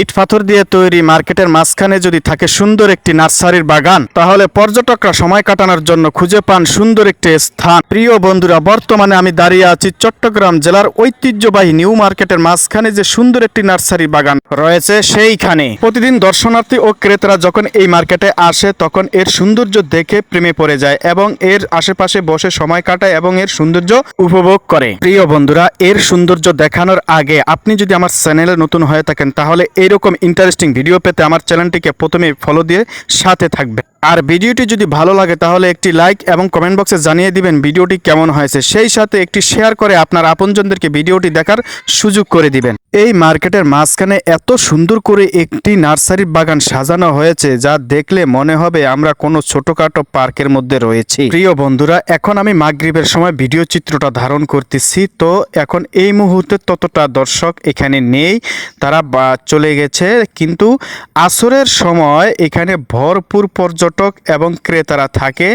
ইট পাথর দিয়ে তৈরি মার্কেটের মাঝখানে যদি থাকে সুন্দর একটি নার্সারির বাগান, তাহলে পর্যটকরা সময় কাটানোর জন্য খুঁজে পান সুন্দর একটি স্থান। প্রিয় বন্ধুরা, বর্তমানে আমি দাঁড়িয়ে আছি চট্টগ্রাম জেলার ঐতিহ্যবাহী নিউ মার্কেটের মাঝখানে যে সুন্দর একটি নার্সারি বাগান রয়েছে সেইখানে। প্রতিদিন দর্শনার্থী ও ক্রেতারা যখন এই মার্কেটে আসে, তখন এর সৌন্দর্য দেখে প্রেমে পড়ে যায় এবং এর আশেপাশে বসে সময় কাটায় এবং এর সৌন্দর্য উপভোগ করে। প্রিয় বন্ধুরা, এর সৌন্দর্য দেখানোর আগে আপনি যদি আমার চ্যানেলে নতুন হয়ে থাকেন, তাহলে এইরকম ইন্টারেস্টিং ভিডিও পেতে আমার চ্যানেলটিকে প্রথমে ফলো দিয়ে সাথে থাকবে আর ভিডিওটি যদি ভালো লাগে তাহলে একটি লাইক এবং কমেন্ট বক্সে জানিয়ে দিবেন ভিডিওটি কেমন হয়েছে। সেই সাথে একটি শেয়ার করে আপনার আপনজনদেরকে ভিডিওটি দেখার সুযোগ করে দিবেন। এই মার্কেটের মাঝখানে এত সুন্দর করে একটি নার্সারির বাগান সাজানো হয়েছে যা দেখলে মনে হবে আমরা কোনো ছোটখাটো পার্কের মধ্যে রয়েছি। প্রিয় বন্ধুরা, এখন আমি মাগরিবের সময় ভিডিও চিত্রটা ধারণ করতেছি। তো এখন এই মুহূর্তে ততটা দর্শক এখানে নেই, তারা চলে গেছে। কিন্তু আসরের সময় এখানে ভরপুর পর্যটক এবং ক্রেতারা থাকে।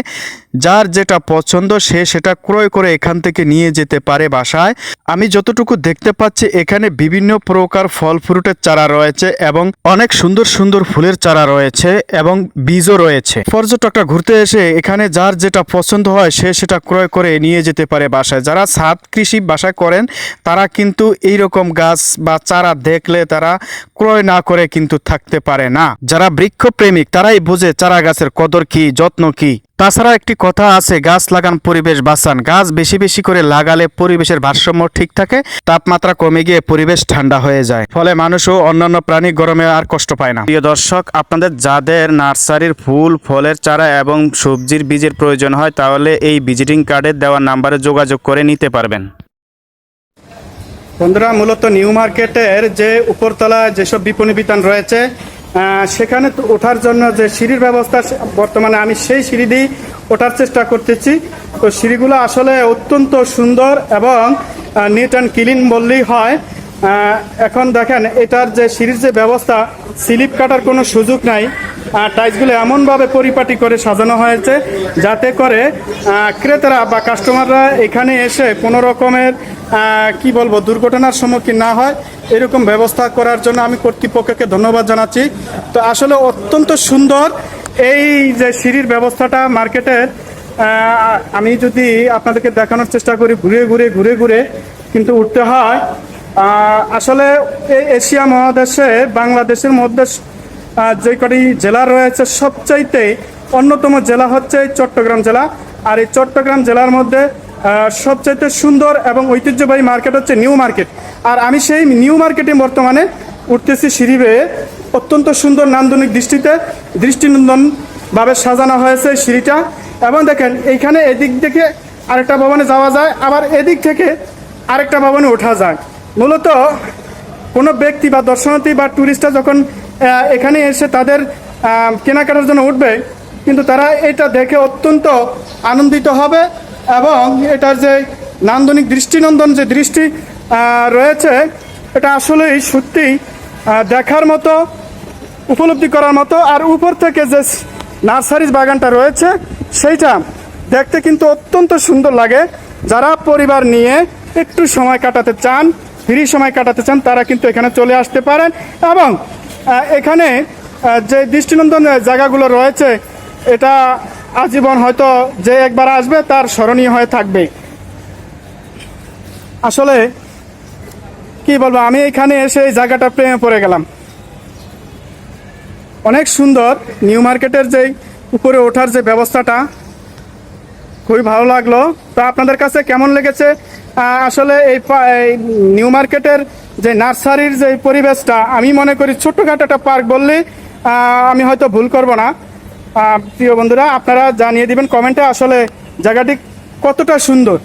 যার যেটা পছন্দ সে সেটা ক্রয় করে এখান থেকে নিয়ে যেতে পারে বাসায়। আমি যতটুকু দেখতে পাচ্ছি, এখানে বিভিন্ন প্রকার ফল ফ্রুটের চারা রয়েছে এবং অনেক সুন্দর সুন্দর ফুলের চারা রয়েছে এবং বীজও রয়েছে। পর্যটকরা ঘুরতে এসে এখানে যার যেটা পছন্দ হয়, সে সেটা ক্রয় করে নিয়ে যেতে পারে বাসায়। যারা ছাদ কৃষি বাসায় করেন, তারা কিন্তু এই রকম গাছ বা চারা দেখলে তারা ক্রয় না করে কিন্তু থাকতে পারে না। যারা বৃক্ষ প্রেমিক তারাই বোঝে চারা গাছের কদর কি, যত্ন কি। তাছাড়া একটি কথা আছে, গাছ লাগান, পরিবেশ বাঁচান। গাছ বেশি বেশি করে লাগালে পরিবেশের ভারসাম্য ঠিক থাকে, তাপমাত্রা কমে গিয়ে পরিবেশ ঠান্ডা হয়ে যায়। ফলে মানুষ ও অন্যান্য প্রাণী গরমে আর কষ্ট পায় না। প্রিয় দর্শক, আপনাদের যাদের নার্সারির ফুল, ফলের চারা এবং সবজির বীজের প্রয়োজন হয়, তাহলে এই ভিজিটিং কার্ডের দেওয়া নাম্বারে যোগাযোগ করে নিতে পারবেন। বন্ধুরা, মূলত নিউ মার্কেটের যে উপরতলায় যেসব বিপণী বিতান রয়েছে সেখানে ওঠার জন্য যে সিঁড়ির ব্যবস্থা বর্তমানে আমি সেই সিঁড়ি দিয়ে ওঠার চেষ্টা করতেছি। তো সিঁড়িগুলো আসলে অত্যন্ত সুন্দর এবং নিট অ্যান্ড ক্লিন বললেই হয়। এখন দেখেন, এটার যে সিঁড়ির যে ব্যবস্থা, স্লিপ কাটার কোনো সুযোগ নাই টাইলসগুলো এমনভাবে পরিপাটি করে সাজানো হয়েছে যাতে করে ক্রেতারা বা কাস্টমাররা এখানে এসে কোনো রকমের কি বলব, দুর্ঘটনার সম্মুখীন না হয়, এরকম ব্যবস্থা করার জন্য আমি কর্তৃপক্ষকে ধন্যবাদ জানাচ্ছি। তো আসলে অত্যন্ত সুন্দর এই যে সিঁড়ির ব্যবস্থাটা মার্কেটের আমি যদি আপনাদেরকে দেখানোর চেষ্টা করি, ঘুরে ঘুরে ঘুরে ঘুরে, কিন্তু উঠতে হয়। আসলে এই এশিয়া মহাদেশে বাংলাদেশের মধ্যে যে কটি জেলা রয়েছে, সবচাইতে অন্যতম জেলা হচ্ছে চট্টগ্রাম জেলা। আর এই চট্টগ্রাম জেলার মধ্যে সবচাইতে সুন্দর এবং ঐতিহ্যবাহী মার্কেট হচ্ছে নিউ মার্কেট। আর আমি সেই নিউ মার্কেটে বর্তমানে উঠতেছি সিঁড়ি বেয়ে। অত্যন্ত সুন্দর নান্দনিক দৃষ্টিতে দৃষ্টিনন্দনভাবে সাজানো হয়েছে সিঁড়িটা। এবং দেখেন, এইখানে এদিক থেকে আরেকটা ভবনে যাওয়া যায়, আবার এদিক থেকে আরেকটা ভবনে ওঠা যায়। মূলত কোনো ব্যক্তি বা দর্শনার্থী বা ট্যুরিস্টরা যখন এখানে এসে তাদের কেনাকাটার জন্য উঠবে, কিন্তু তারা এটা দেখে অত্যন্ত আনন্দিত হবে এবং এটার যে নান্দনিক দৃষ্টিনন্দন, যে দৃষ্টি রয়েছে, এটা আসলেই সত্যি দেখার মতো, উপলব্ধি করার মতো। আর উপর থেকে যে নার্সারিজ বাগানটা রয়েছে, সেইটা দেখতে কিন্তু অত্যন্ত সুন্দর লাগে। যারা পরিবার নিয়ে একটু সময় কাটাতে চান ফ্রি সময় কাটাতে চান, তারা কিন্তু এখানে চলে আসতে পারেন এবং এখানে যে দৃষ্টিনন্দন জায়গাগুলো রয়েছে, এটা আজীবন হয়তো যে একবার আসবে তার স্মরণীয় হয়ে থাকবে। আসলে, কি বলব, আমি এখানে এসে এই জায়গাটা প্রেমে পড়ে গেলাম। অনেক সুন্দর, নিউ মার্কেটের যে উপরে ওঠার যে ব্যবস্থাটা খুবই ভালো লাগল। তো আপনাদের কাছে কেমন লেগেছে? আসলে এই নিউ মার্কেটের যে নার্সারির যে পরিবেশটা, আমি মনে করি ছোট্টখাটো একটা পার্ক বললে আমি হয়তো ভুল করব না। প্রিয় বন্ধুরা, আপনারা জানিয়ে দিবেন কমেন্টে আসলে জায়গাটি কতটা সুন্দর।